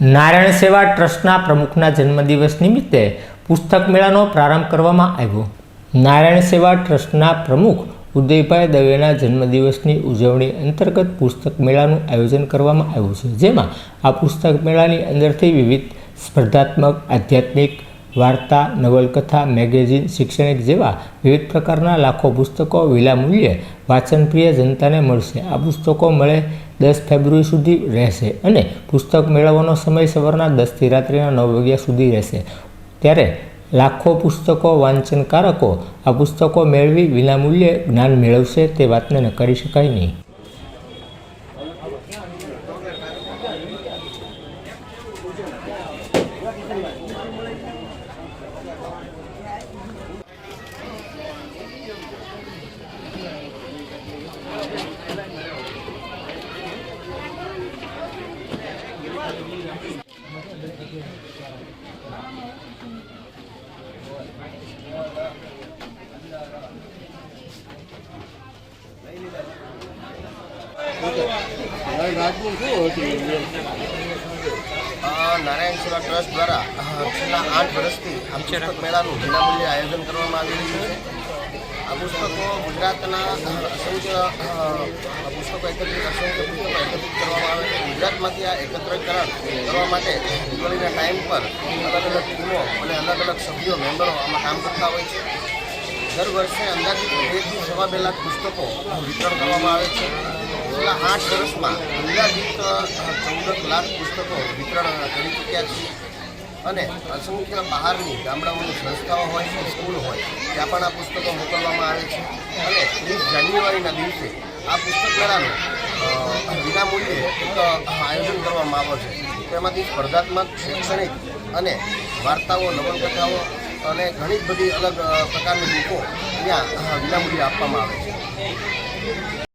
નારાયણ સેવા ટ્રસ્ટના પ્રમુખના જન્મદિવસ નિમિત્તે પુસ્તક મેળાનો પ્રારંભ કરવામાં આવ્યો. નારાયણ સેવા ટ્રસ્ટના પ્રમુખ ઉદયભાઈ દવેના જન્મદિવસની ઉજવણી અંતર્ગત પુસ્તક મેળાનું આયોજન કરવામાં આવ્યું છે, જેમાં આ પુસ્તક મેળાની અંદરથી વિવિધ સ્પર્ધાત્મક, આધ્યાત્મિક વાર્તા, નવલકથા, મેગેઝિન, શૈક્ષણિક જેવા વિવિધ પ્રકારના લાખો પુસ્તકો વિનામૂલ્યે વાંચનપ્રિય જનતાને મળશે. આ પુસ્તકો મળે દસ ફેબ્રુઆરી સુધી રહેશે અને પુસ્તક મેળવવાનો સમય સવારના દસથી રાત્રિના નવ વાગ્યા સુધી રહેશે. ત્યારે લાખો પુસ્તકો વાંચનકારકો આ પુસ્તકો મેળવી વિનામૂલ્યે જ્ઞાન મેળવશે તે વાતને નકારી શકાય નહીં. નારાયણ સેવા ટ્રસ્ટ દ્વારા છેલ્લા આઠ વર્ષથી આ પુસ્તક મેળાનું વિનામૂલ્ય આયોજન કરવામાં આવી રહ્યું છે. આ પુસ્તકો ગુજરાતના અસંખ્ય પુસ્તકો એકત્રિત અસંખ્ય પુસ્તકો એકત્રિત કરવામાં આવે છે. ગુજરાતમાંથી આ એકત્રીકરણ કરવા માટે દિવાળીના ટાઈમ પર અલગ અલગ ટીમો અને અલગ અલગ સભ્યો મેમ્બરો આમાં કામ કરતા હોય છે. દર વર્ષે અંદાજિત બેથી સવા બે લાખ પુસ્તકો વિતરણ કરવામાં આવે છે. છેલ્લા આઠ વર્ષમાં અંદાજિત ચૌદ લાખ પુસ્તકો વિતરણ કરી ચૂક્યા છીએ અને અસંખ્ય બહારની ગામડાઓની સંસ્થાઓ હોય છે, સ્કૂલ હોય, ત્યાં પણ આ પુસ્તકો મોકલવામાં આવે છે. અને ત્રીસ જાન્યુઆરીના દિવસે આ પુસ્તક મેળાનું વિનામૂલ્યે એક આયોજન કરવામાં આવે છે. તેમાંથી સ્પર્ધાત્મક, શૈક્ષણિક અને વાર્તાઓ, નવલકથાઓ અને ઘણી બધી અલગ પ્રકારની બુકો ત્યાં વિનામૂલ્યે આપવામાં આવે છે.